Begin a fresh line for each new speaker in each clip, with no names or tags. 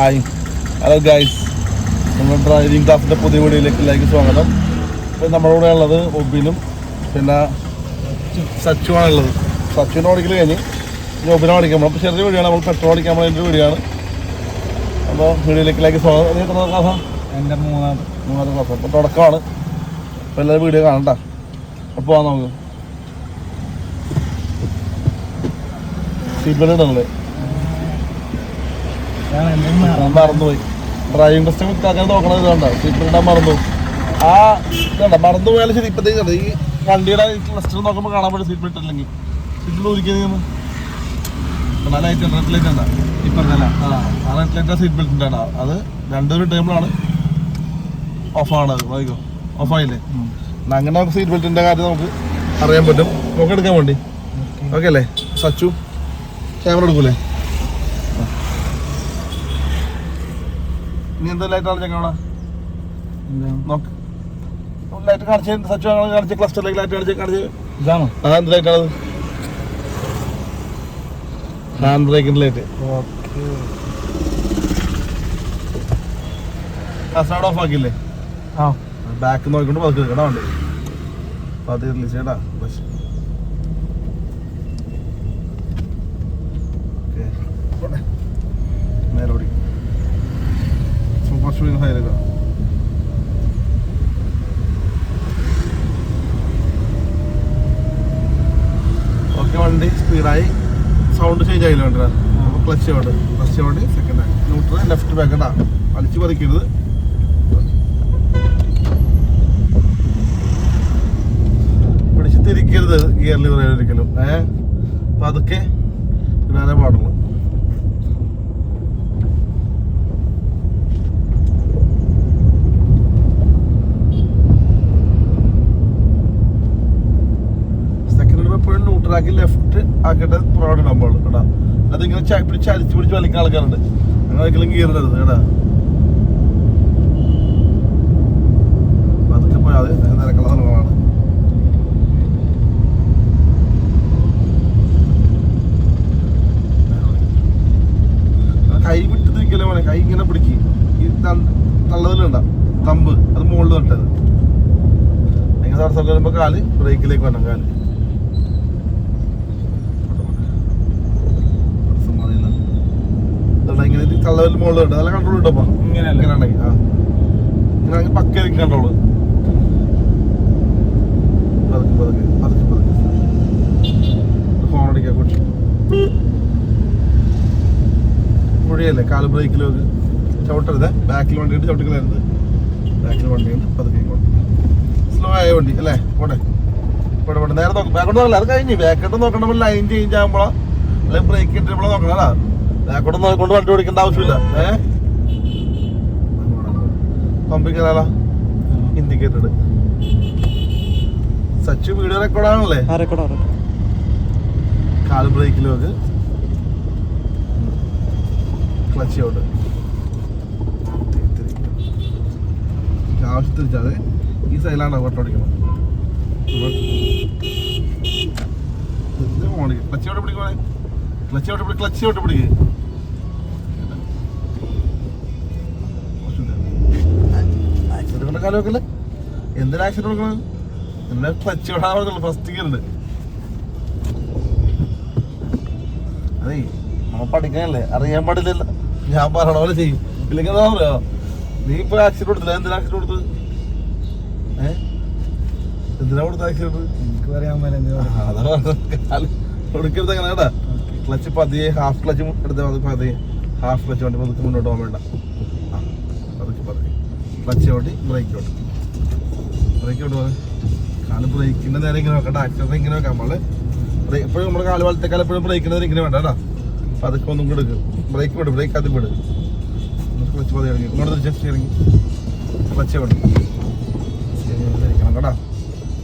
Hi hello guys നമ്മൾ driving ക്ലാസ്സിന്റെ പുതിയ വീഡിയോയിലേക്ക് എല്ലാവർക്കും സ്വാഗതം. ഇപ്പോൾ നമ്മുടെ കൂടെ ഉള്ളത് ഒബിനും പിന്നെ സച്ചുവാണ് ഉള്ളത്. സച്ചുവിനെ ഓടിക്കൽ കഴിഞ്ഞ് ജോബിനെ ഓടിക്കാൻ നമ്മൾ അപ്പോൾ ചെറിയ വീഡിയോ നമ്മൾ പെട്രോൾ ഓടിക്കാൻ പോകുന്ന വീഡിയോ ആണ്. അപ്പോൾ വീഡിയോയിലേക്ക് എല്ലാവർക്കും സ്വാഗതം. നീ എത്ര ക്ലാസ്സാണ്
എന്റെ മൂന്നാമത്
മൂന്നാമത്തെ ക്ലാസ് അപ്പോൾ തുടക്കമാണ്. അപ്പോൾ എല്ലാവരും വീഡിയോ കാണണ്ട. അപ്പോൾ പോകാം നമുക്ക്. സീറ്റ് ബെൽറ്റ് ഇടണല്ലേ?
ഞാൻ എന്റെ
ഞാൻ മറന്നുപോയി ഡ്രൈവിംഗ് ടെസ്റ്റ് മിക്കാക്കാൻ നോക്കണത് ഇതുണ്ട? സീറ്റ് ഇടാൻ മറന്നു. ആ ഇതുണ്ട? മറന്നു പോയാലും ശരി ഇപ്പത്തേക്ക് ഈ വണ്ടിയുടെ ടെസ്റ്റ് നോക്കുമ്പോൾ കാണാൻ പറ്റും സീറ്റ് ബെൽറ്റ് ഇല്ലെങ്കിൽ സീറ്റിൽ ഒരിക്കലും ലൈറ്റ് റെഡ് ലൈറ്റ് ഉണ്ടാ
ഇപ്പറല്ല
ആ ആ റെഡ് ലൈറ്റ് സീറ്റ് ബെൽറ്റ് അത് രണ്ടൊരു ഓഫാണ് ഓഫായില്ലേ എന്നാ അങ്ങനെ സീറ്റ് ബെൽറ്റിന്റെ കാര്യം നമുക്ക് അറിയാൻ പറ്റും. നമുക്ക് എടുക്കാൻ വേണ്ടി. ഓക്കെ. അല്ലേ? സച്ചു ക്യാമറ എടുക്കൂലേ? ഇനി എന്താ ലൈറ്റാണ് ഞങ്ങൾ അവിടെ നോക്ക്. ലൈറ്റ് കാണിച്ച് സച്ചു കാണിച്ച് ക്ലസ്റ്ററിലേക്ക് ലൈറ്റ് കാണിച്ച് കാണിച്ച്.
ഇതാണോ?
ആ എന്ത് ലൈറ്റാണത് ഹാൻഡ് ബ്രേക്കിന്റെ ലൈറ്റ് ഓഫ് ആക്കില്ലേ
ആ.
ബാക്ക് നോക്കിക്കൊണ്ട് പതുക്കെ കേട്ടോ വണ്ടി പതുക്കെ റിലീസ് ചെയ്യട്ടാ ബസ് ഓക്കെ പോട്ടെ നേരെ ഓടി സൂപ്പർ സ്പീഡ് ഹൈലോ ഓക്കെ വണ്ടി സ്പീഡായി സൗണ്ട് ചേഞ്ച് ആയില്ല വണ്ടി ക്ലച്ച് കൊണ്ട് ക്ലച്ച് കൊണ്ട് സെക്കൻഡ് ന്യൂട്രൽ ലെഫ്റ്റ് ബാക്ക് വലിച്ചു പതിക്കരുത്. പിടിച്ച് തിരിക്കരുത് ഗിയർ ലിവർ ഒരിക്കലും ഏഹ് അപ്പൊ അതൊക്കെ പാടുള്ളൂ സെക്കൻഡ് ന്യൂട്രാക്കി ലെഫ്റ്റ് ആക്കിയിട്ട് പുറകോട്ട് ഇടാൻ പാടുള്ളൂ കേട്ടാ. അതിങ്ങനെ പിടിച്ച് അരിച്ച് പിടിച്ച് വലിക്കുന്ന ആൾക്കാരുണ്ട്. അങ്ങനെ ഒരിക്കലും കീറരുത് കേടാ അതൊക്കെ പോയാൽ നിരക്കുള്ള സ്ഥലങ്ങളാണ്. കൈ വിട്ട് തിരിക്കലേ മോനെ? കൈ ഇങ്ങനെ പിടിക്ക്. ഈ തള്ളതിലുണ്ട. തമ്പ്. അത് മുകളിൽ തൊട്ടത് നിങ്ങൾ തടസ്സം കാൽ ബ്രേക്കിലേക്ക് വേണം കാൽ തടസ്സം മാറിയില്ല. ഇതുണ്ട് ഇങ്ങനെ മുകളിൽ ഉണ്ട് നല്ല കൺട്രോൾ കിട്ടപ്പോ
ഇങ്ങനെ
ഇങ്ങനെ ഉണ്ടെങ്കിൽ. ആ. ഇങ്ങനെ അങ്ങ് പക്ക കൺട്രോൾ പതുക്കെ പതുക്കെ പതുക്കെ പതുക്കെ. ഫോൺ അടിക്കാൻ കുട്ടി മുഴിയല്ലേ? കാൽ ബ്രേക്കിലേക്ക് ചവിട്ടരുത്. ബാക്കിൽ വണ്ടിയുണ്ട് ചവിട്ടിക്കളരുത് ബാക്കിൽ വണ്ടിയുണ്ട് പതുക്കെ സ്ലോ ആയ വണ്ടി അല്ലേ? പോട്ടെ. പോട്ടെ പോട്ടെ. നേരെ നോക്കും. ബാക്കോട്ട് നോക്കല അത് കഴിഞ്ഞ്. ബാക്കോട്ട് നോക്കണമെങ്കിൽ ലൈൻ ചേഞ്ച് ആകുമ്പോഴോ അല്ലെങ്കിൽ ബ്രേക്ക് ഇട്ടുമ്പോഴോ നോക്കണം അല്ല ബാക്കോട്ട് കൊണ്ട് വണ്ടി ഓടിക്കേണ്ട ആവശ്യമില്ല. ഏ? പമ്പിൽ കയറാലോ. ഇൻഡിക്കേറ്റഡ് സച്ചു വീഡിയോ റെക്കോർഡാണല്ലേ
ആരെക്കോടാ
ബ്രേക്കിലും ബ്രേക്കിലേക്ക് ക്ലച്ച് ഔട്ട് ആവശ്യത്തിൽ വെച്ചാൽ ഈ സൈഡിലാണ് ഓട്ടോടിക്കണം ക്ലച്ച് ഔട്ട് പിടിക്കണേ ക്ലച്ച് ഔട്ട് ക്ലച്ച് ഔട്ട് പിടിക്ക്? കാലം വെക്കല്ലേ എന്തിനാ ആക്സിഡന്റ് കൊടുക്കണത് എന്തിനാ ക്ലച്ച് വിടാൻ പറഞ്ഞുള്ളൂ ഫസ്റ്റ് ഗിയർ അതേ നമ്മ പഠിക്കാനല്ലേ അറിയാൻ പാടില്ലല്ലോ. ഞാൻ പറയണ പോലെ ചെയ്യും. ഇല്ലെങ്കിൽ എന്താ പറയാ? നീ ഇപ്പൊ ആക്സിഡന്റ് കൊടുത്തില്ല? എന്തിനാ ആക്സിഡന്റ് കൊടുത്തത്? ഏഹ് എന്തിനാ കൊടുത്ത ആക്സിഡന്റ്
എനിക്ക് പറയാൻ
കൊടുക്കരുത് അങ്ങനെ കേട്ടാ. ക്ലച്ച് പതിയെ ഹാഫ് ക്ലച്ച് എടുത്താൽ മതി പതിയെ. ഹാഫ് ക്ലച്ച് വണ്ടി മുന്നോട്ട് പോകാൻ വേണ്ട. ക്ലച്ച് ഓട്ടി ബ്രേക്ക് ഓട്ടി ബ്രേക്ക് പോലെ കാൽ ബ്രേക്കിന്റെ നേരെ ഇങ്ങനെ നോക്കണ്ട ആക്ടറിനെ ഇങ്ങനെ നമ്മൾ ബ്രേക്ക് എപ്പോഴും നമ്മുടെ കാൽ വളത്തേക്കാൾ എപ്പോഴും ബ്രേക്കിന്റെ നേരെ ഇങ്ങനെ വേണ്ട കേട്ടോ. അപ്പം അതൊക്കെ ഒന്നും കൂടെ ബ്രേക്ക് വിട് ബ്രേക്ക് അത് വിട്. കുറച്ച് പതി ഇറങ്ങി ഇങ്ങോട്ട് ജസ്റ്റ് ഇറങ്ങി. ക്ലച്ച് വിടും ഇരിക്കണം കേട്ടാ.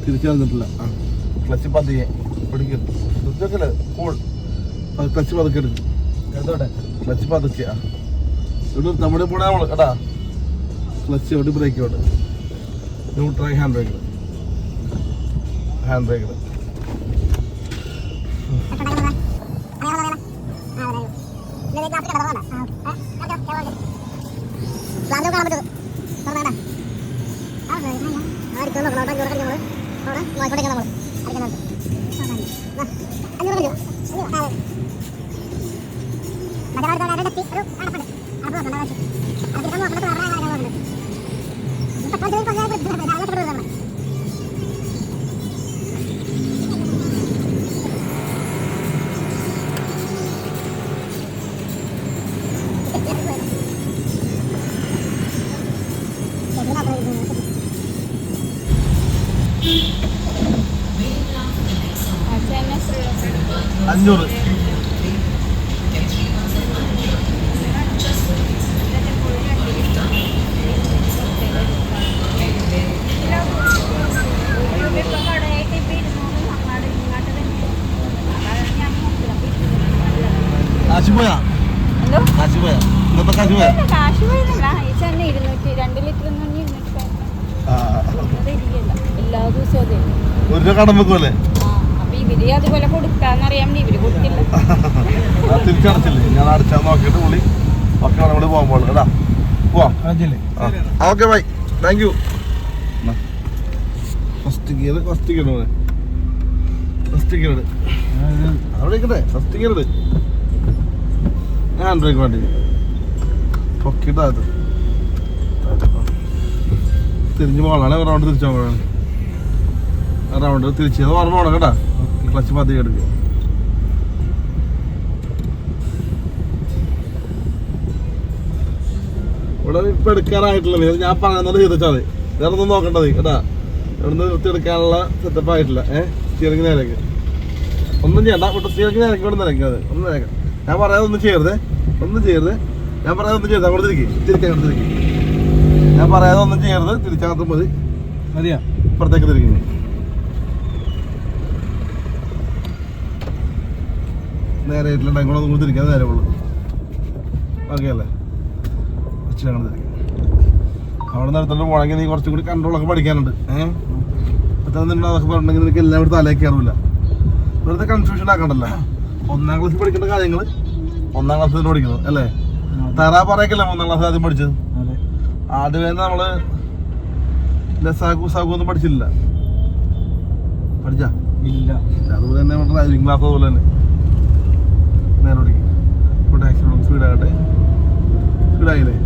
തിരിച്ചു വന്നിട്ടില്ല. ആ ക്ലച്ച് പതിയെ. പിടിക്കും. കൂൾ ക്ലച്ച് പതുക്കെ എടുക്കും. ക്ലച്ച് പതുക്കെ ഇവിടെ നമ്മുടെ കൂടെ നമ്മൾ കേട്ടാ. ക്ലച്ച് ഓടി ബ്രേക്ക് ഓട് neutral hand brake hand brake
ആ പ്ലാന്റ് കാണാൻ പറ്റുന്നത് തുറന്നാടാ അടിക്കാൻ നോക്കണം അവിടെ അഞ്ഞൂറ് കടിക്കും നമ്മൾ അവിടെ നോക്കിക്കൊണ്ടിരിക്കണം നമ്മൾ അടിക്കാനുണ്ട് അഞ്ഞൂറ് കടിക്കും മറ്റേ അടുത്ത അടുത്ത് അടുത്ത് ഒരു അടുത്ത് അടുത്ത് അടുത്ത് വെച്ച് 放ร放จะได้
ก็ കാശി പോയാ
എന്തോ
കാശി പോയാ ഇന്നത്തെ കാശുപോയ പോയാ
കാശ് പോയതല്ല ഈ ചെന്ന ഇരുന്നൂറ്റി രണ്ട് ലിറ്റർ എല്ലാ ദിവസവും അതെ.
ഒരു കടം വെക്കുമല്ലേ
ഇവർ അതുപോലെ കൊടുക്കാന്നറിയാൻ ഇവർ കൊടുക്കില്ല
ഞാൻ തിരിച്ചടച്ചില്ലേ ഞാൻ അടച്ചാൽ നോക്കിയിട്ട് പുള്ളി ഒക്കെ അവിടെ പോകാൻ പോകുള്ളൂ കേട്ടാ. പോവാം.
അഞ്ചില്ലേ
okay bye. Thank you first gear first gear first gear അവിടെ ഇരിക്കട്ടെ. ഫസ്റ്റ് ഗിയർ ഞാൻ ബ്രേക്ക് വേണ്ടി. പൊക്കിട്ട് അത് തിരിഞ്ഞു പോകണേ. റൗണ്ട് തിരിച്ചു പോകണം. റൗണ്ട് തിരിച്ചത് ഓർമ്മ പോകണം കേട്ടാ. ക്ലച്ച് പതിയെ എടുക്കുക ഇവിടെ ഇപ്പൊ എടുക്കാനായിട്ടില്ല ഞാൻ പറയുന്നത് ചെയ്താൽ മതി. വേറെ ഒന്നും നോക്കണ്ടത് കേട്ടാ. ഇവിടുന്ന് നിർത്തിയെടുക്കാനുള്ള സെറ്റപ്പ് ആയിട്ടില്ല. ഏഹ് സ്റ്റിയറിംഗ് നേരക്ക്. ഒന്നും ചെയ്യണ്ട. ഇവിടെ സ്റ്റിയറിംഗ് നേരക്ക് ഇവിടെ നിരക്കാതെ ഒന്നും നിരക്കാം. ഞാൻ പറയാതെ ഒന്നും ചെയ്യരുത്. ഒന്നും ചെയ്യരുത്. ഞാൻ പറയാതെ ഒന്നും ചെയ്യരുത്. അങ്ങോട്ട് തിരിക്കും. തിരിക്കാൻ അങ്ങോട്ട് തിരിക്കും. ഞാൻ പറയാതെ ഒന്നും ചെയ്യരുത്. തിരിച്ചകത്ത് മതി.
മതിയാ.
ഇപ്പുറത്തേക്ക് തിരിക്കും. നേരെ ഇട്ടില്ല അങ്ങോട്ട് ഒന്നും തിരിക്കാതെ നേരെ ഉള്ളു. ഓക്കെ അല്ലേ ഇച്ചിരി അങ്ങോട്ട് തിരിക്കും. അവിടെ നിന്ന് എടുത്തോണ്ട് നീ കുറച്ചും കൂടി കൺട്രോളൊക്കെ പഠിക്കാനുണ്ട്. ഏഹ് പെട്ടെന്ന് അതൊക്കെ പറഞ്ഞിട്ടുണ്ടെങ്കിൽ നിനക്ക് എല്ലാം ഇവിടെ തലയിൽ കയറില്ല വെറുതെ കൺഫ്യൂഷൻ ആക്കണ്ടല്ലോ. ഒന്നാം ക്ലാസ്സിൽ പഠിക്കേണ്ട കാര്യങ്ങൾ ഒന്നാം ക്ലാസ്സിൽ പഠിക്കുന്നത് അല്ലേ? തറാ പറയക്കല്ല മൂന്നാം ക്ലാസ് ആദ്യം പഠിച്ചത്?
ആദ്യം
ആദ്യമേ നമ്മൾ ലസാഗു സാഗു ഒന്നും പഠിച്ചില്ല. പഠിച്ചാ?
ഇല്ല.
അതുപോലെ തന്നെ നമ്മുടെ ഡ്രൈവിംഗ് ക്ലാസ് അതുപോലെ തന്നെ. നേരെ ഓടിക്കും. ഇപ്പോൾ ടാക്സി സ്പീഡാകട്ടെ സ്പീഡായില്ലേ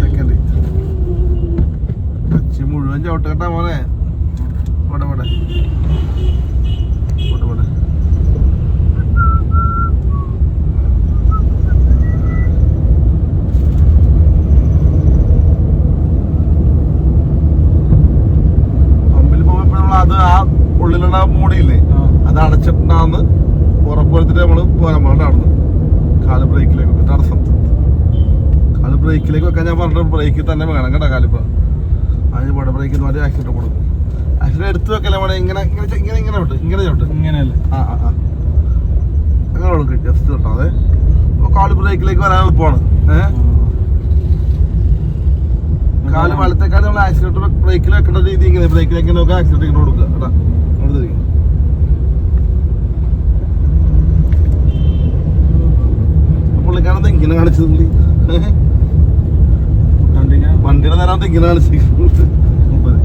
സെക്കൻഡ് ടച്ച് മുഴുവൻ ചവിട്ടേട്ടാ മോനെ. ഇവിടെ ഇവിടെ ഇവിടെ ഇവിടെ നമ്മൾ അത് ആ ഉള്ളിലുള്ള മൂടിയില്ലേ അത് അടച്ചിട്ടുണ്ടാന്ന് ഉറപ്പുവരുത്തിട്ട് നമ്മൾ പോരാൻ പാടില്ല അവിടുന്ന്. കാൽ ബ്രേക്കിലേക്ക് വെക്കും. തടസ്സം. കാൽ ബ്രേക്കിലേക്ക് വെക്കാൻ ഞാൻ പറഞ്ഞ ബ്രേക്കിൽ തന്നെ വേണം കേട്ടോ കാലിപ്പ അതിന് പട ബ്രേക്കിൽ മാറ്റി ആക്സിഡന്റ് കൊടുക്കും. ആക്സിഡന്റ് എടുത്തു വെക്കല്ലേ വേണം ഇങ്ങനെ ഇങ്ങനെ ഇങ്ങനെ ഇങ്ങനെ വിട്ട് ഇങ്ങനെ ചോട്ട്
ഇങ്ങനെയല്ലേ?
ആ ആ ആ. അങ്ങനെ കൊടുക്കും ജസ്റ്റ് കേട്ടോ അതെ. അപ്പോൾ കാൽ ബ്രേക്കിലേക്ക് വരാൻ എളുപ്പമാണ്. ഏഹ് കാൽ വലത്തേക്കാൾ നമ്മൾ ആക്സിഡന്റ് ബ്രേക്കിൽ വെക്കേണ്ട രീതി ഇങ്ങനെ ബ്രേക്കിൽ വെക്കുന്ന നോക്കുക ആക്സിഡന്റ് ഇങ്ങനെ കൊടുക്കുക കേട്ടോ. അവിടെ തിരിക്കും പുള്ളിക്കാരത് ഇങ്ങനെ കാണിച്ചത് പുള്ളി? വണ്ടിയുടെ നേരത്തെ ഇങ്ങനെ കാണിച്ചിരിക്കുന്നത് മുപ്പത്.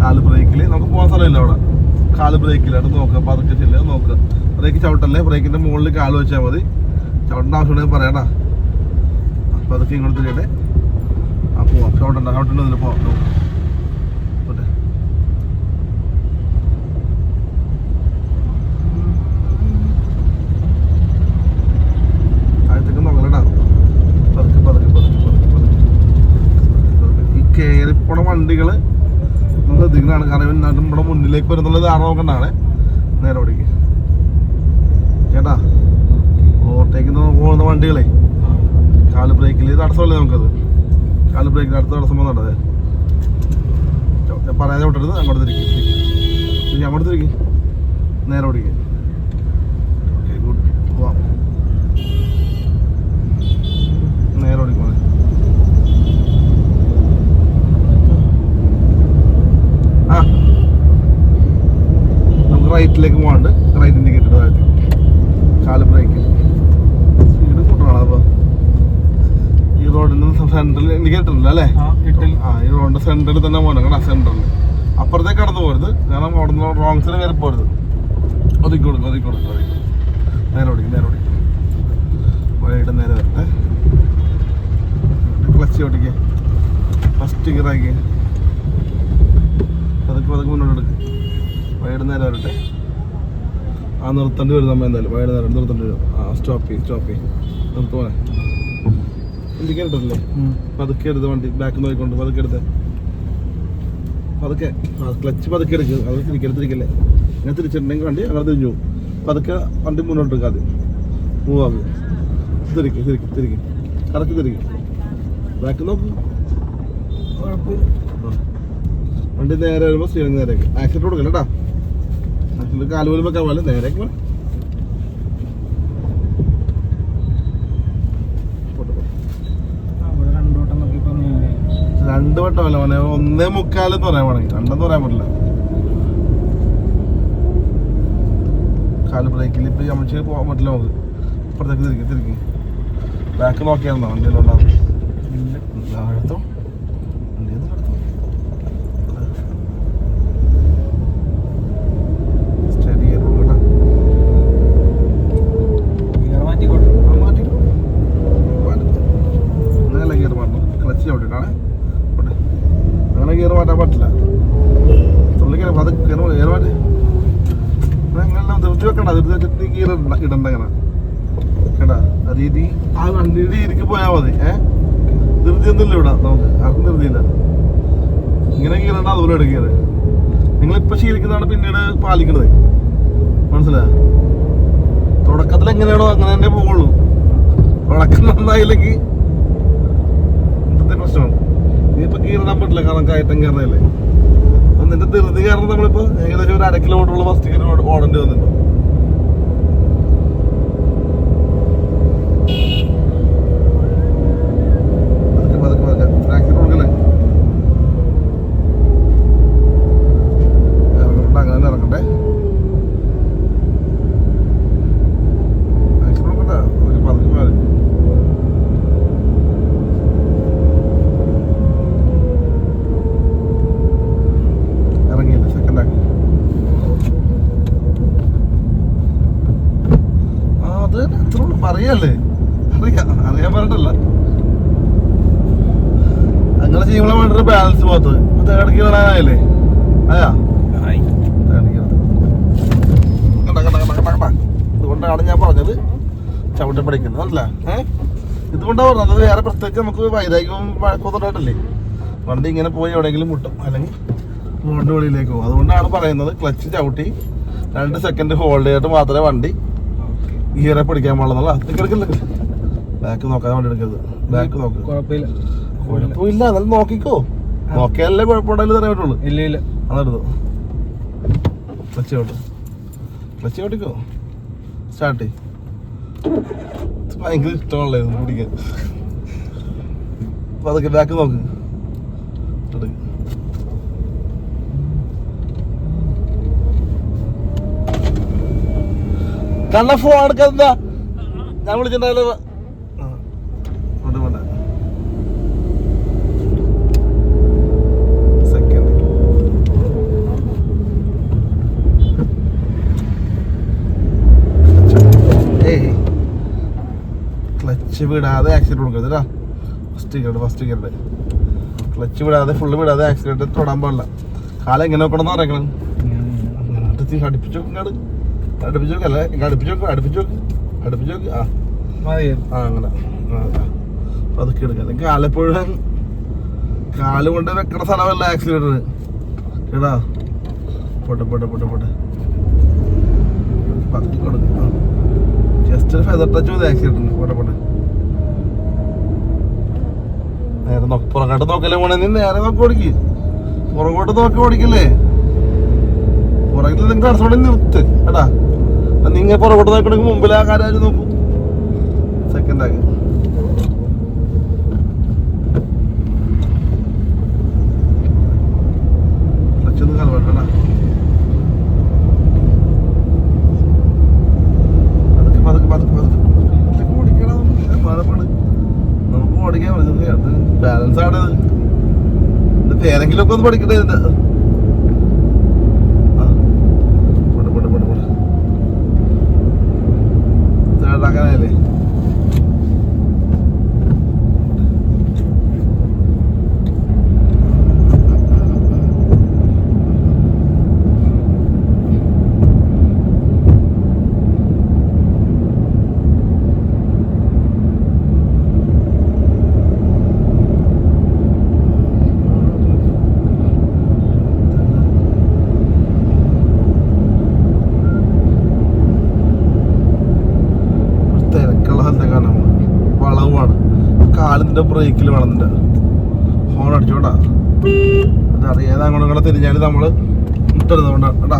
കാൽ ബ്രേക്കിൽ നമുക്ക് പോകാൻ സ്ഥലമില്ല അവിടെ. കാൽ ബ്രേക്കിലാണ് നോക്കുക പതുക്കെ ചെല്ലുക നോക്കുക ബ്രേക്ക് ചവിട്ടല്ലേ? ബ്രേക്കിന്റെ മുകളിൽ കാൽ വെച്ചാൽ മതി. ചവിട്ടേണ്ട ആവശ്യമുണ്ടെങ്കിൽ പറയാടാ. അപ്പൊ അതൊക്കെ ഇങ്ങോട്ട് തിരിയട്ടെ. പോവാം. ചവിട്ടണ്ട ചവിട്ടണ്ട പോവാം. പോട്ടെ. താഴത്തേക്ക് നോക്കലടാ പതുക്കെ പതുക്കെ പതുക്കെ പതുക്കെ പതുക്കെ. ഈ കയറിപ്പോണ വണ്ടികൾ നമ്മൾ ശ്രദ്ധിക്കുന്നതാണ്. കാരണം നമ്മുടെ മുന്നിലേക്ക് വരുന്നുള്ളത് ആണോ നോക്കണ്ടാണ് നേരെ ഓടിക്ക്. കേട്ടാ? ഓവർടേക്ക് പോകുന്ന വണ്ടികളെ. കാൽ ബ്രേക്കിൽ തടസ്സമല്ലേ നമുക്കത്? കാൽ ബ്രേക്കിന് അടുത്ത തടസ്സം വന്നുണ്ടത് ഞാൻ പറയാതെ വിട്ടരുത് അങ്ങോട്ട് തിരിക്കും. ഇനി അങ്ങോട്ട് തിരിക്കും. നേരെ ഓടിക്കും. ഓക്കെ ഗുഡ് പോവാം. നേരെ ഓടിക്കും ആ. നമുക്ക് റൈറ്റിലേക്ക് പോകാണ്ട് റൈറ്റ് ഇൻഡിക്കേറ്റർ താഴ്ത്തി കാൽ ബ്രേക്ക് സ്പീഡ് കൂട്ടണം അപ്പോൾ ഈ റോഡ് റോഡിന്റെ സെന്ററിൽ ഇൻഡിക്കേറ്റർ അല്ലേ?
ആ
ഈ റോഡിന്റെ സെന്ററിൽ തന്നെ പോകണം കേട്ടോ സെന്ററിൽ. അപ്പുറത്തേക്ക് കടന്നു പോരുത്. കാരണം അവിടെ നിന്ന് റോങ് സൈഡ് കയറി പോരുത്. ഒതുക്കി കൊടുക്കും ഒതുക്കി കൊടുക്കും ഒതുക്കി നേരെ ഓടിക്കും നേരെ ഓടിക്കും. വഴിയുടെ നേരെ വരട്ടെ. ക്ലച്ച് ഓടിക്കുക ഫസ്റ്റ് ഗിയറാക്കി അതൊക്കെ അതൊക്കെ മുന്നോട്ട് എടുക്കും. വഴിയുടെ നേരെ വരട്ടെ. ആ നിർത്തേണ്ടി വരും നമ്മൾ എന്തായാലും. വഴിയുടെ നേരെ നിർത്തേണ്ടി വരും. ആ സ്റ്റോപ്പ് ചെയ്യും സ്റ്റോപ്പ് ചെയ്യും. നിർത്തുവാനെ അല്ലേ പതുക്കെ എടുത്ത് വണ്ടി ബാക്ക് നോക്കിക്കൊണ്ട് പതുക്കെ എടുത്ത്. പതുക്കെ. ക്ലച്ച് പതുക്കെ എടുക്കുക അത് തിരിക്കരുത് തിരിക്കല്ലേ? ഇങ്ങനെ തിരിച്ചിട്ടുണ്ടെങ്കിൽ വണ്ടി അങ്ങനെ തിരിഞ്ഞു പോകും പതുക്കെ വണ്ടി മുന്നോട്ട് എടുക്കാതെ പോവാം മൂവ് തിരിക്കും തിരിക്കും തിരിക്കും. കറക്റ്റ് തിരിക്കും. ബാക്ക് നോക്കും. വണ്ടി നേരെ വരുമ്പോൾ സ്ത്രീകൾ നേരേക്ക്. ആക്സിഡന്റ് കൊടുക്കല്ലേട്ടാ ആക്സിഡന്റ് കാലുപോലും വെക്കാൻ പോലെ നേരേക്ക് പോരെ. പോട്ടെ, പോട്ടെ.
ആ, ഇവിടെ രണ്ടു വട്ടം നോക്കിയപ്പോ നേരെ
രണ്ട് വട്ടമല്ല മോനെ? ഒന്നേ മുക്കാലെന്ന് പറയാൻ വേണമെങ്കിൽ രണ്ടെന്ന് പറയാൻ പറ്റില്ല കാൽ ബ്രേക്കിൽ ഇപ്പൊ അമ്മച്ച് പോകാൻ പറ്റില്ല നമുക്ക് ഇപ്പുറത്തേക്ക് തിരിക്കും തിരിക്കും. ബാക്ക് നോക്കിയായിരുന്നോ? വണ്ടിയിലുണ്ടാകും
ഇല്ല.
അടുത്തോ വണ്ടിയിൽ നിന്ന് അടുത്തോ സ്റ്റഡി കേട്ടോ
ഗിയർ മാറ്റിക്കോട്ടെ
ആ, മാറ്റിക്കോ. മാറ്റിക്കോ. അങ്ങനെ ഗിയർ മാറ്റണം ക്ലച്ച് ചവിട്ടിട്ടാണ് പോട്ടെ. അങ്ങനെ ഗിയർ മാറ്റാൻ പറ്റില്ല തുള്ളിക്കാൻ അത് ഗിയർ ഗിയർ മാറ്റി അങ്ങനെല്ലാം ധൃതി വെച്ചിട്ട് ഗിയർ ഇടണ്ട ഇങ്ങനെ. കേട്ടാ? ആ രീതി. ആ വണ്ടിയുടെ രീതിക്ക് പോയാൽ മതി ഏഹ് ധൃതി ഒന്നുമില്ല ഇവിടെ നമുക്ക്. ആർക്കും ധൃതിയില്ല. ഇങ്ങനെ കീറണ്ട അതുപോലെ ഇടും നിങ്ങളിപ്പോൾ ശീലിക്കുന്നതാണ് പിന്നീട് പാലിക്കണത് മനസ്സിലായോ? തുടക്കത്തിൽ എങ്ങനെയാണോ അങ്ങനെ തന്നെ പോകുള്ളൂ തുടക്കം നന്നായില്ലെങ്കിൽ ഇന്നത്തെ പ്രശ്നമാണ് ഇനിയിപ്പോ കീറിടാൻ പറ്റില്ല കാരണം കയറ്റം കയറുന്നതല്ലേ. അപ്പം നിന്റെ ധൃതി കാരണം നമ്മളിപ്പോ ഏകദേശം ഒരു അര കിലോമീറ്ററുള്ള ഫസ്റ്റ് ഓടേണ്ടി വന്നിട്ടുണ്ട് പതുക്കെ പതുക്കെ പതുക്കെ ട്രാക്കിൽ കൊടുക്കല്ലേ ഇറങ്ങണ്ട അങ്ങനെ തന്നെ ഇറങ്ങട്ടെ മാക്സിമം കൊടുക്കണ്ട ഒരു പതുക്കെ മതി ഇറങ്ങിയില്ല സെക്കൻഡ് ആക്കി ആ അത് തന്നെ പറയല്ലേ അറിയാം. അറിയാൻ പറഞ്ഞിട്ടല്ല. അങ്ങനെ ചെയ്യുമ്പോൾ വേണ്ടൊരു ബാലൻസ് പോകത്ത് തേടക്കി അതാ കണ്ട കണ്ട ഇതുകൊണ്ടാണ് ഞാൻ പറഞ്ഞത് ചവിട്ടി പഠിക്കുന്നത്. അല്ല ഏഹ് ഇതുകൊണ്ടാണ് പറഞ്ഞത്. അത് വേറെ പ്രത്യേകിച്ച് നമുക്ക് വൈരാഗ്യവും വഴക്കൊന്നുണ്ടായിട്ടില്ലേ വണ്ടി ഇങ്ങനെ പോയി എവിടെയെങ്കിലും മുട്ടും. അല്ലെങ്കിൽ മോണ്ട് വെളിയിലേക്ക് പോകും. അതുകൊണ്ടാണ് പറയുന്നത് ക്ലച്ച് ചവിട്ടി രണ്ട് സെക്കൻഡ് ഹോൾഡ് ചെയ്തിട്ട് മാത്രമേ വണ്ടി ഗിയറെ പിടിക്കാൻ പാടുന്നുള്ള. എടുക്കില്ല ബാക്ക് നോക്കാതെ വണ്ടി എടുക്കരുത്. ബാക്ക് നോക്ക്.
കുഴപ്പമില്ല.
കുഴപ്പമില്ല. എന്നാലും നോക്കിക്കോ. നോക്കിയാലല്ലേ കുഴപ്പമുണ്ടായാലും തരാൻ പറ്റുള്ളൂ
ഇല്ല ഇല്ല
അതെടുത്തു. ക്ലച്ച് ചവിട്ട് ക്ലച്ച് ചവിട്ടിക്കോ സ്റ്റാർട്ട് ഭയങ്കര ഇഷ്ടമുള്ളേ ഇത് പിടിക്കാൻ. അപ്പൊ അതൊക്കെ ബാക്ക് നോക്ക്. എടുക്ക്. കണ്ണ ഫോൺ എടുക്കാതെന്താ ഞാൻ വിളിച്ചിട്ടുണ്ടായാലോ ആ. വേണ്ട, വേണ്ട. സെക്കൻഡ്. ഏയ്. ക്ലച്ച് വിടാതെ ആക്സിഡന്റ് കൊടുക്കരുത് കേട്ടോ first gear first gear clutch വിടാതെ ഫുള്ള് വിടാതെ ആക്സിഡന്റ് തൊടാൻ പാടില്ല. കാലം എങ്ങനെ നോക്കണം എന്ന് പറയണം അങ്ങനെ അടുപ്പിച്ച് ഇങ്ങോട്ട് അടുപ്പിച്ച് അല്ലേ അടുപ്പിച്ച് നോക്ക് അടുപ്പിച്ച് നോക്ക് അടുപ്പിച്ച് നോക്ക് ആ ആ. അങ്ങനെ. പതുക്കെ എടുക്കാം. അല്ലെങ്കിൽ ആലപ്പുഴ കാൽ കൊണ്ട് വെക്കണ സ്ഥലമല്ല ആക്സിഡന്റ് കേടാ. പോട്ടെ പോട്ടെ പോട്ടെ പോട്ടെ. പതുക്കെ കൊടുക്കാം. ജസ്റ്റ് ഒരു ഫെദർ ടച്ച് മതി ആക്സിഡന്റ് പോട്ടെ പോട്ടെ. നേരെ നോക്ക് പുറകോട്ട് നോക്കല്ലേ പോണേ? നീ നേരെ നോക്കി ഓടിക്ക്. പുറകോട്ട് നോക്കി ഓടിക്കല്ലേ? പുറകിൽ നിങ്ങൾ കടച്ചോടെ നിർത്ത്. കേട്ടാ നിങ്ങൾ പുറകോട്ട് നോക്കണമെങ്കിൽ മുമ്പിൽ ആ കാര്യം നോക്കും. സെക്കൻഡ് ആക്കി. ബാലൻസ് ആണ്. ഇത്. ഒക്കെ ഒന്ന് പഠിക്കട്ടെ ഇതിന്റെ ആ. പോട്ടെ, പോട്ടെ, പോട്ടെ, പോട്ടെ. ചേട്ടാക്കാനല്ലേ തിരക്കുള്ള സ്ഥലത്തേക്കാണ് നമ്മൾ വളവുമാണ് കാലിന്റെ ബ്രേക്കിൽ വളർന്നിട്ട് ഹോൺ അടിച്ചോണ്ടാ അതറിയാതെ അങ്ങോട്ട് ഇങ്ങോട്ട് തിരിഞ്ഞാൽ നമ്മൾ മുട്ടെടുത്തോണ്ടാ കേട്ടാ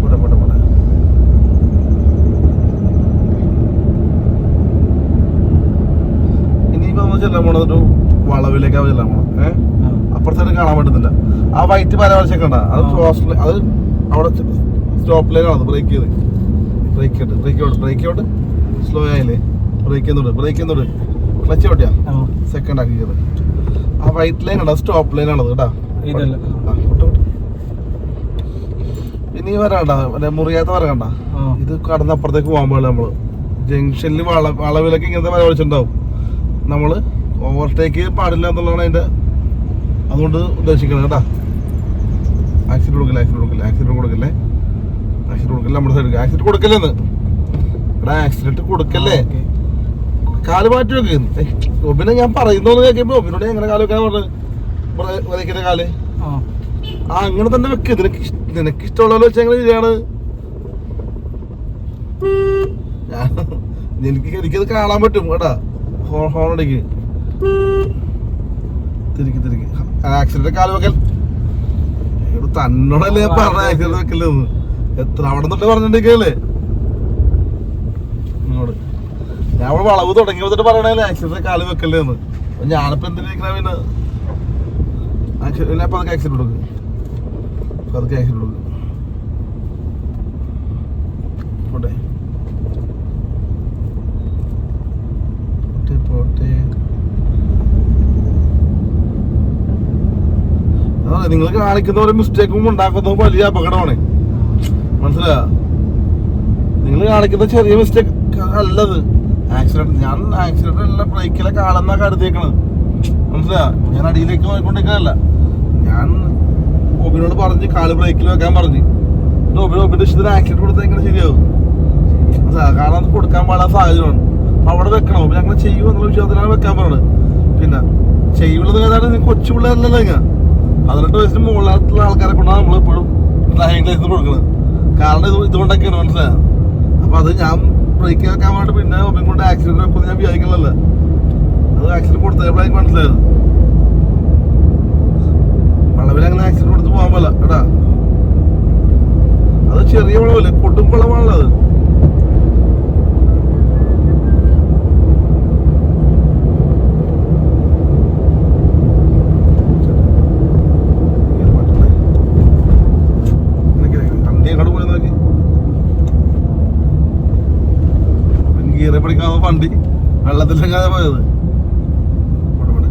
പോട്ടെ പോട്ടെ പോട്ടെ. ഇനിയിപ്പോ നമ്മൾ ചെല്ലാൻ പോണത് ഒരു വളവിലേക്കാണ് ചെല്ലാൻ പോണത് ഏഹ് അപ്പുറത്തേക്ക് കാണാൻ പറ്റുന്നില്ല ആ വൈറ്റ് പരാമർശം ഉണ്ടാ അത് ഹോസ്റ്റലിൽ അത് അവിടെ സ്റ്റോപ്പിലേക്കാണ് ബ്രേക്ക് ചെയ്ത്. ബ്രേക്ക് ചെയ്ത് brake out brake out slow ആയില്ലേ? ബ്രേക്ക് ചെയ്യുന്നുണ്ട് ബ്രേക്ക് ചെയ്യുന്നുണ്ട്. ക്ലച്ച് ഔട്ടിയാ സെക്കൻഡ് ആക്കി ചെയ്ത് ആ വൈറ്റ് ലൈൻ ആണ് സ്റ്റോപ്പ് ലൈൻ ആണത് കേട്ടാ
ഇതല്ല.
ഇനി വരാണ്ട മുറിയാത്ത വരണ്ട. ഇത് കടന്ന് അപ്പുറത്തേക്ക് പോകാൻ പാടില്ല നമ്മൾ. ജംഗ്ഷനിൽ വള വളവിലൊക്കെ ഇങ്ങനത്തെ വര വിളിച്ചിട്ടുണ്ടാവും നമ്മൾ ഓവർടേക്ക് പാടില്ല എന്നുള്ളതാണ് അതിന്റെ അതുകൊണ്ട് ഉദ്ദേശിക്കണം കേട്ടാ. ആക്സിഡന്റ് കൊടുക്കില്ല ആക്സിഡന്റ് കൊടുക്കില്ല ആക്സിഡന്റ് കൊടുക്കില്ലേ. ആക്സിഡന്റ് കൊടുക്കില്ല നമ്മുടെ സൈഡ് ആക്സിഡന്റ് കൊടുക്കില്ലെന്ന് എടാ ആക്സിഡന്റ് കൊടുക്കല്ലേ? കാൽ മാറ്റി വെക്കുന്നു ഒബിനെ ഞാൻ പറയുന്നോന്ന് കേൾക്കുമ്പോ ഒബിനോട് എങ്ങനെ കാൽ വെക്കാൻ പറഞ്ഞത്. വരയ്ക്കുന്ന കാൽ. ആ. അങ്ങനെ തന്നെ വെക്ക്. നിനക്ക് നിനക്ക് ഇഷ്ടമുള്ള വെച്ചാൽ ശരിയാണ് എനിക്ക് എനിക്കത് കാണാൻ പറ്റും കേട്ടാ. ഹോൺ അടിക്ക് തിരിക്ക് തിരിക്ക്. ആക്സിഡന്റ് കാൽ വെക്കൽ. തന്നോടല്ലേ പറഞ്ഞ ആക്സിഡന്റ് വെക്കല്ലെന്ന് എത്ര അവിടെ നിന്നിട്ട് പറഞ്ഞിട്ടുണ്ടെങ്കിലേ. ഇങ്ങോട്ട്. ഞാൻ അവിടെ വളവ് തുടങ്ങി വന്നിട്ട് പറയണല്ലേ ആക്സിഡന്റ് കാൽ വെക്കല്ലേന്ന് ഞാനിപ്പോ എന്തിനാ പിന്നെ? അപ്പൊ അതൊക്കെ ആക്സിഡന്റ് കൊടുക്കും. പതുക്കെ ആക്സിഡന്റ് കൊടുക്കും. പോട്ടെ. പോട്ടെ നിങ്ങൾ കാണിക്കുന്ന ഒരു മിസ്റ്റേക്കും ഉണ്ടാക്കുന്നതും വലിയ അപകടമാണ്. മനസ്സിലായോ? നിങ്ങൾ കാണിക്കുന്ന ചെറിയ മിസ്റ്റേക്ക് അല്ലത്. ആക്സിഡന്റ് ഞാൻ ആക്സിഡന്റ് അല്ല ബ്രേക്കിലെ കാലെന്നാ കരുതിയേക്കണത്. മനസ്സിലായോ? ഞാൻ അടിയിലേക്ക് നോക്കിക്കൊണ്ടിരിക്കാനല്ല ഞാൻ ഒബിനോട് പറഞ്ഞ് കാൽ ബ്രേക്കിൽ വെക്കാൻ പറഞ്ഞു. എന്നിട്ട് ഇഷ്ടത്തിന് ആക്സിഡന്റ് കൊടുത്താൽ എങ്ങനെ ശരിയാവും. കാരണം കൊടുക്കാൻ പാടാത്ത സാഹചര്യമാണ് അവിടെ വെക്കണം. ഒബിന് അങ്ങനെ ചെയ്യും എന്നുള്ള വിശ്വാസത്തിലാണ് വെക്കാൻ പറഞ്ഞത് പിന്നെ ചെയ്യുള്ളത് ഏതാണ് കൊച്ചു പിള്ളേരല്ലല്ലോ ഇങ്ങ. പതിനെട്ട് വയസ്സിന് മുകളിലുള്ള ആൾക്കാരെ കൊണ്ടാണ് നമ്മൾ എപ്പോഴും ഡ്രൈവിംഗ് ലൈസൻസ് കൊടുക്കുന്നത് കാരണം ഇത് ഇതുകൊണ്ടൊക്കെയാണ് മനസ്സിലായത് അപ്പൊ അത് ഞാൻ ബ്രേക്ക് വെക്കാൻ വേണ്ടി പിന്നെ ഒബിൻ കൊണ്ട് ആക്സിഡന്റ് വെക്കുമെന്ന് ഞാൻ വിചാരിക്കണല്ലോ അത് ആക്സിഡന്റ് കൊടുത്തപ്പോഴേക്ക് മനസ്സിലായത്. വളവിൽ അങ്ങനെ ആക്സിഡന്റ് കൊടുത്ത് പോകാൻ പോലെ എടാ. അത് ചെറിയ വളവല്ലേ? കൊടും വളവാണുള്ളത് വണ്ടി വെള്ളത്തിലെങ്ങാതെ പോയത് പോട്ടെ, പോട്ടെ.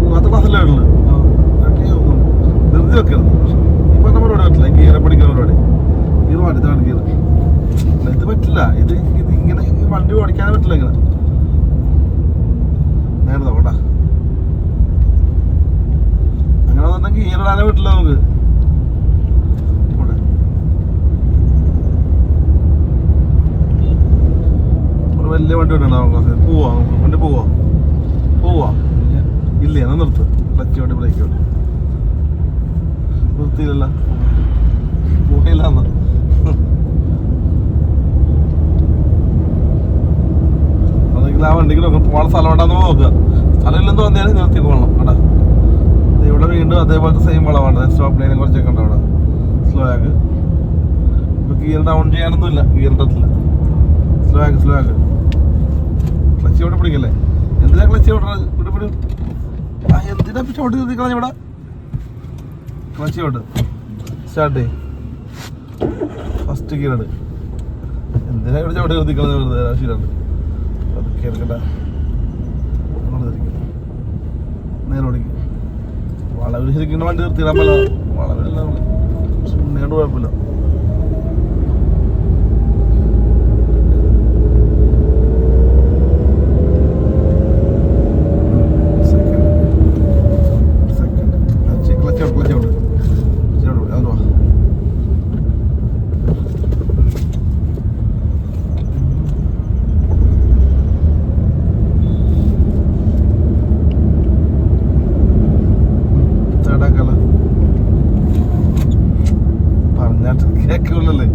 മൂന്നാമത്തെ ക്ലാസ്സിലേ ഉള്ളു ധൃതി വെക്കരുത് ഇപ്പൊ നമ്മുടെ പരിപാടി പറ്റില്ല ഗീറെ പിടിക്കുന്ന പരിപാടി ഗീർ മാറ്റിത്താണ് ഗീർ ഇത് പറ്റില്ല ഇത് ഇത് ഈ വണ്ടി ഓടിക്കാനേ പറ്റില്ല ഇങ്ങനെ. നേരെ നോക്കട്ടാ അങ്ങനെ വന്നിട്ടുണ്ടെങ്കിൽ ഗീറിടാനേ പറ്റില്ല നമുക്ക്. വലിയ വണ്ടി വേണം നമുക്ക് പോവാ നമുക്ക് വണ്ടി പോവാ. പോവാ. ഇല്ല എന്നാ നിർത്ത്. ക്ലച്ച് വണ്ടി ബ്രേക്ക് വണ്ടി നിർത്തിയില്ലല്ലോ. പോയില്ല എന്നാ ആ വണ്ടിക്ക് നോക്കാം പോകാൻ സ്ഥലം ഉണ്ടെന്ന് നോക്കുക സ്ഥലം ഇല്ലെന്ന് തോന്നിയാൽ നിർത്തി പോകണം അവിടെ ഇവിടെ വീണ്ടും അതേപോലത്തെ സെയിം വളവാണ് സ്റ്റോപ്പ് ലൈനെ കുറച്ചൊക്കെ ഉണ്ട് അവിടെ. സ്ലോ ആക്ക് ഇപ്പൊ ഗിയർ ഡൗൺ ചെയ്യാനൊന്നുമില്ല ഗിയർ സ്ലോ ആക്ക് സ്ലോ ആക്ക് ക്ലച്ച് ഇവിടെ പിടിക്കല്ലേ? എന്തിനാ ക്ലച്ച് ഇവിടെ ഇവിടെ എന്തിനാ ഷോട്ട് നിർത്തിക്കളഞ്ഞ ഇവിടെ? ക്ലച്ച് ഷോട്ട് സ്റ്റാർട്ട് ഫസ്റ്റ് ഗിയർ എന്തിനാ ഇവിടെ ചവിട്ടി നിർത്തിക്കളഞ്ഞ ആവശ്യമില്ലാണ്ട് അതൊക്കെ എടുക്കട്ടെ. അങ്ങോട്ട് നേരെ ഓടിക്കും. വളവിൽ ശരിക്കും വണ്ടി നിർത്തിയിടാൻ പറ്റില്ല വളവിലെല്ലാം നമ്മൾ കുഴപ്പമില്ല second second clutch clutch out clutch out clutch out അത് വാ തേടാക്കല്ല പറഞ്ഞാട്ട് കേക്കില്ലല്ലേ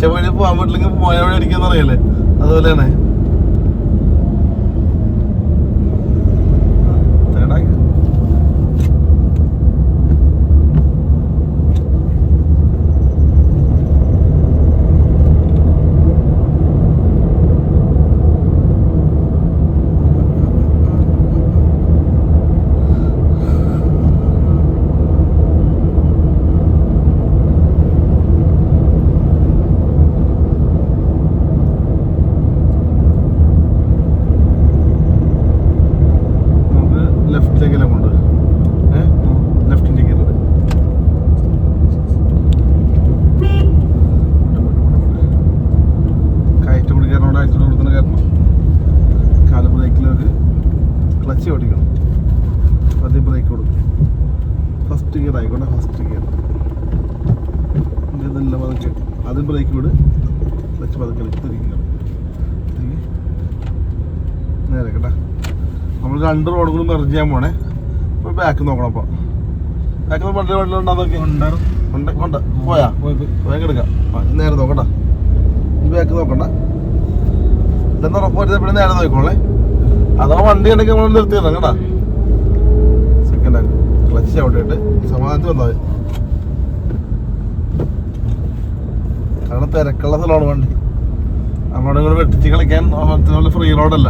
അടിച്ച വഴി പോകാൻ പറ്റില്ലെങ്കിൽ പോയ വഴി അടിക്കാന്ന് അറിയല്ലേ? അതുപോലെയാണ് തേടാക്ക നമുക്ക് ലെഫ്റ്റിലേക്കല്ലേ കൊണ്ട് ഏഹ് ലെഫ്റ്റിന്റെ കയറി കയറ്റം പിടിക്കാനോട് അയച്ചു കൊടുക്കുന്ന കാരണം കാൽ ബ്രേക്കിലൊരു ക്ലച്ച് ഓടിക്കണം ആദ്യം ബ്രേക്ക് കൊടുക്കും ഫസ്റ്റ് ഗിയർ ആയിക്കോട്ടെ ഫസ്റ്റ് ഗിയർ ഇതെല്ലാം പതുക്കെ ആദ്യം ബ്രേക്ക് വിട് ക്ലച്ച് പതുക്കെ തിരിക്കണം തിരികെ നേരെ കേട്ടാ നമ്മൾ രണ്ട് റോഡ് കൂടി മെർജ് ചെയ്യാൻ പോണേ. അപ്പോൾ ബാക്ക് നോക്കണം അപ്പോൾ ബാക്ക് വണ്ടി വണ്ടി ഉണ്ടാകുന്നൊക്കെ
ഉണ്ടായിരുന്നു
ഉണ്ട്. ഉണ്ട് പോയാ? വേഗം എടുക്കാം. നേരെ നോക്കണ്ട. ഈ ബാക്ക് നോക്കണ്ട. ഇല്ലെന്ന് ഉറപ്പ് വരുന്നത് പിന്നെ നേരെ നോക്കോളേ അഥവാ വണ്ടി ഉണ്ടെങ്കിൽ നമ്മൾ നിർത്തി തരണം കേട്ടാ സെക്കൻഡ് ആക്ക് ക്ലച്ച് അവിടെ ഇട്ട് സമാധാനത്തിൽ വന്നാൽ കാരണം തിരക്കുള്ള സ്ഥലമാണ് വണ്ടി. നമ്മുടെ ഇങ്ങോട്ട് വെട്ടിച്ച് കളിക്കാൻ നല്ല ഫ്രീ റോഡല്ല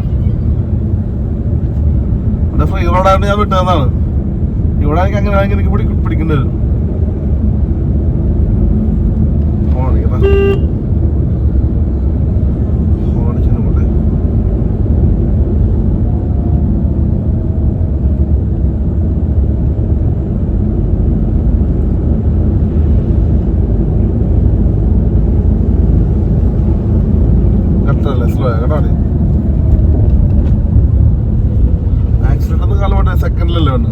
ഇവിടെ ഫ്രീ റോഡായിട്ട് ഞാൻ വിട്ടതെന്നാണ്. ഇവിടെ എനിക്ക് അങ്ങനെ ആണെങ്കിൽ എനിക്ക് പിടി പിടിക്കേണ്ടി വരും ഫോൺ അടിക്കട്ടെ ഫോൺ അടിച്ചു പോട്ടെ കട്ടല്ലേ സ്ലോ കേട്ടോ ആക്സിഡന്റ് ഒന്ന് കാൽ മാറ്റാൻ സെക്കൻഡിലല്ലേ വന്ന്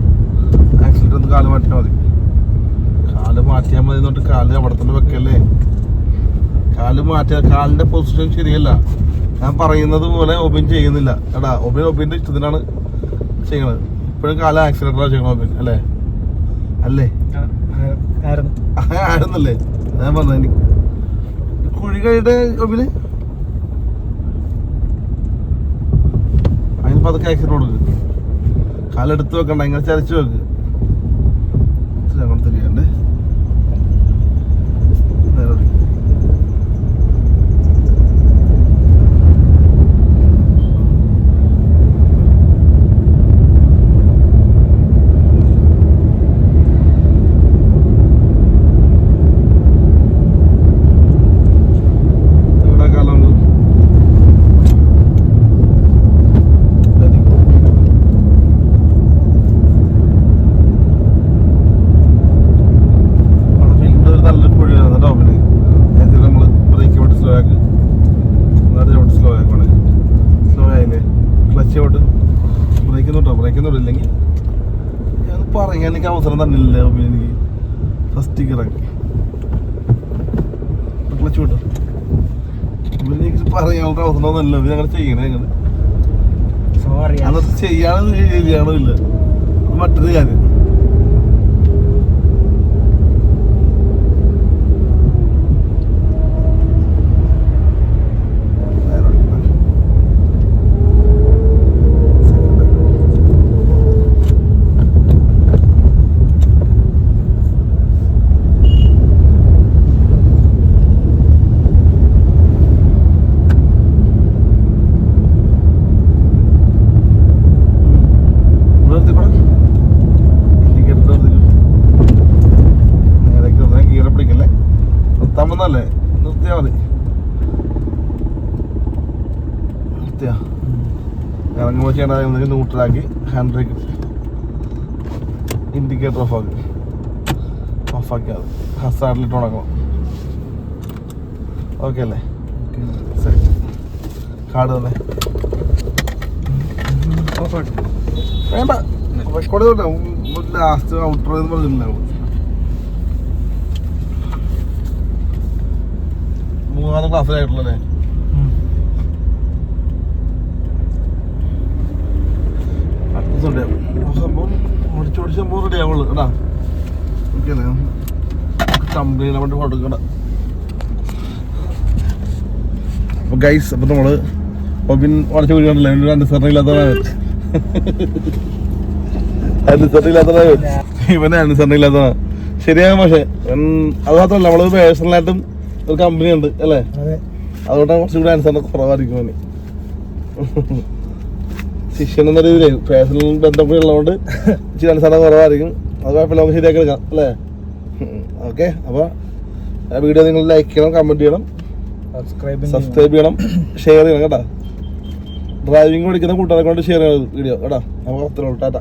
ആക്സിഡന്റ് ഒന്ന് കാൽ മാറ്റിയാൽ മതി കാൽ മാറ്റിയാൽ മതി എന്നിട്ട് കാൽ അവിടെ തന്നെ വെക്കല്ലേ കാൽ മാറ്റിയ കാലിന്റെ പൊസിഷൻ ശരിയല്ല. ഞാൻ പറയുന്നത് പോലെ ഒബിൻ ചെയ്യുന്നില്ല. എടാ ഒബിൻ ഒബിന്റെ ഇഷ്ടത്തിനാണ് ചെയ്യണത് ഇപ്പോഴും കാലം ആക്സിഡന്റാണ് ചെയ്യണം ഒബിൻ അല്ലേ? അല്ലേ? ആയിരുന്നല്ലേ? ഞാൻ പറഞ്ഞു എനിക്ക് കുഴി കഴിയുടെ ഒബിന്? അതിന് പതുക്കെ ആക്സിഡന്റ് കൊടുക്കും. കാലെടുത്ത് വെക്കണ്ട ഇങ്ങനെ ചരച്ച് വെക്ക് ഇത്തിരി അങ്ങോട്ട് തിരിയണ്ടേ നേരെ ഓടി. ഇവിടെ കാലം Very good. അവിടെ വീണ്ടും ഒരു നല്ലൊരു കുഴിയാണ് കേട്ടോ അവന് നേരത്തെ നമ്മൾ ബ്രേക്ക് ഔട്ട് സ്ലോ ആക്കി നേരത്തെ ഔട്ട് സ്ലോ ആക്കണേ സ്ലോ ആയില്ലേ ക്ലച്ച് ഔട്ട് ബ്രേക്ക് ഒന്നും കേട്ടോ ബ്രേക്ക് ഒന്നും ഇല്ലെങ്കിൽ പറയാൻ എനിക്ക് അവസരം തന്നില്ല എനിക്ക് ഫസ്റ്റ് ഇറങ്ങി ക്ലച്ച് വിട്ടോ? എനിക്ക് പറയാനുള്ള അവസരം ഒന്നല്ല ഇത് ഞങ്ങൾ ചെയ്യണേ ഞങ്ങൾ അന്നത്തെ ചെയ്യാനും ശരിയാണോ ഇല്ല മറ്റൊരു കാര്യം. ചെയ്യേണ്ടത് ന്യൂട്രലാക്കി ഹാൻഡ് ബ്രേക്ക് ഇൻഡിക്കേറ്റർ ഓഫ് ആക്കി. ഓഫാക്കി അത്. ഹസാറിലിട്ട് ഉണക്കണം. ഓക്കെ അല്ലേ? ശരി കാർഡ് തന്നെ വേണ്ട. റെക്കോർഡ് ലാസ്റ്റ് ഔട്ടർ എന്ന് പറഞ്ഞിട്ടുണ്ടാവും. മൂന്നാമത്തെ ക്ലാസ്സിലായിട്ടുള്ളല്ലേ സൺഡേ സംഭവം മുടിച്ച് മുടിച്ച് സംഭവം റെഡി ആവുള്ളൂ. കേട്ടാ ഓക്കെ അല്ലേ വേണ്ടി കൊടുക്കണ്ട അപ്പോൾ ഗൈസ് അപ്പോൾ നമ്മൾ ഒബിൻ ഉടച്ചു കുടിക്കണ്ടല്ലോ എന്റെ രണ്ട് സെറിന് ഇല്ലാത്തതാണ് അനുസരണ ശരിയാകും ഇവന് അനുസരണ ഇല്ലാത്തതാണ് ശരിയാണ് പക്ഷേ അത് മാത്രമല്ല നമ്മൾ പേഴ്സണലായിട്ടും ഒരു കമ്പനി ഉണ്ട് അല്ലേ?
അതെ.
അതുകൊണ്ടാണ് കുറച്ചുകൂടി അനുസരണ കുറവായിരിക്കും അവന്. ശിഷ്യൻ എന്ന രീതിയിലേ പേഴ്സണൽ ബന്ധപ്പെട്ട് ഉള്ളതുകൊണ്ട് ഇച്ചിരി അനുസരണ കുറവായിരിക്കും. അത് കുഴപ്പമില്ല നമുക്ക് ശരിയാക്കി എടുക്കാം അല്ലേ? ഓക്കെ അപ്പോൾ ആ വീഡിയോ നിങ്ങൾ ലൈക്ക് ചെയ്യണം കമന്റ് ചെയ്യണം
സബ്സ്ക്രൈബ്
സബ്സ്ക്രൈബ് ചെയ്യണം ഷെയർ ചെയ്യണം കേട്ടോ. ഡ്രൈവിംഗ് പഠിക്കുന്ന കൂട്ടുകാരെ കൊണ്ട് ഷെയർ ചെയ്യണം വീഡിയോ കേട്ടോ. നമുക്ക് അത്രയുള്ളൂ ടാറ്റ.